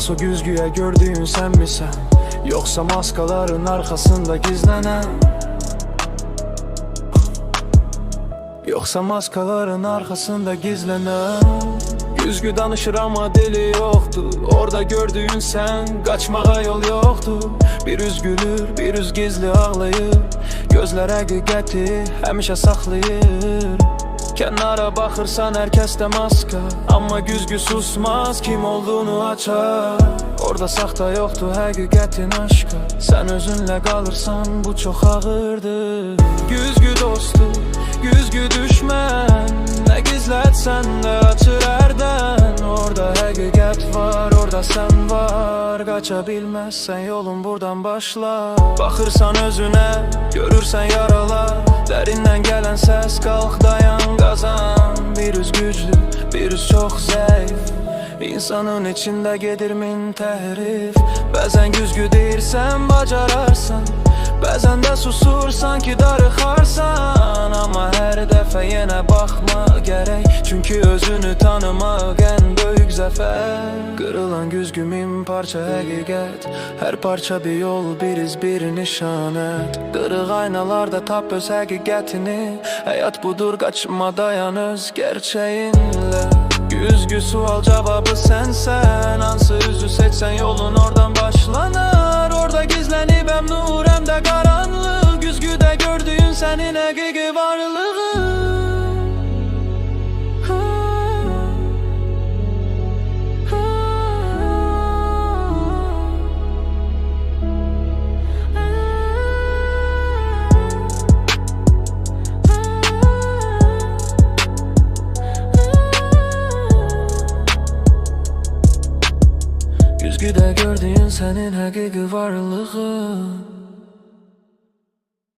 Yoksa güzgüye gördüğün sen misin? Yoksa maskaların arkasında gizlenen? Yoksa maskaların arkasında gizlenen? Güzgü danışır ama dili yoktu. Orada gördüğün sen kaçmağa yol yoktu. Bir üz gülür bir üz gizli ağlayır. Gözler həqiqəti həmişə saxlayır Kənara baxırsan hər kəsdə maska Amma güzgü susmaz kim olduğunu açar. Orada saxta yoxdur həqiqətin aşkı. Sən özünlə qalırsan bu çox ağırdır. Güzgü dostu, güzgü düşmən Nə gizlətsən də açır hərdən Orada həqiqət var, orada sən var. Qaça bilməzsən yolun buradan başlar. Baxırsan özünə, görürsən yaralar. Dərindən gələn səs qalx üz çox zəif İnsanın içində gedir min təhrif Bəzən güzgü deyirsən bacararsan Bəzən də susursan ki darıxarsan Amma hər dəfə yenə baxma gərək Çünki özünü tanımaq ən böyük zəfər Qırılan güzgü min parça həqiqət Hər parça bir yol, bir iz, bir nişanət Qırıq aynalarda tap öz həqiqətini Həyat budur, qaçma dayan öz gerçəyinlə Güzgü sual cevabı sensen Hansı yüzü seçsen yolun oradan başlanır Orada gizlenip hem nur hem de karanlık. Güzgüde gördüğün senin hakiki varlığın Güzgüde gördüğün senin hakiki varlığın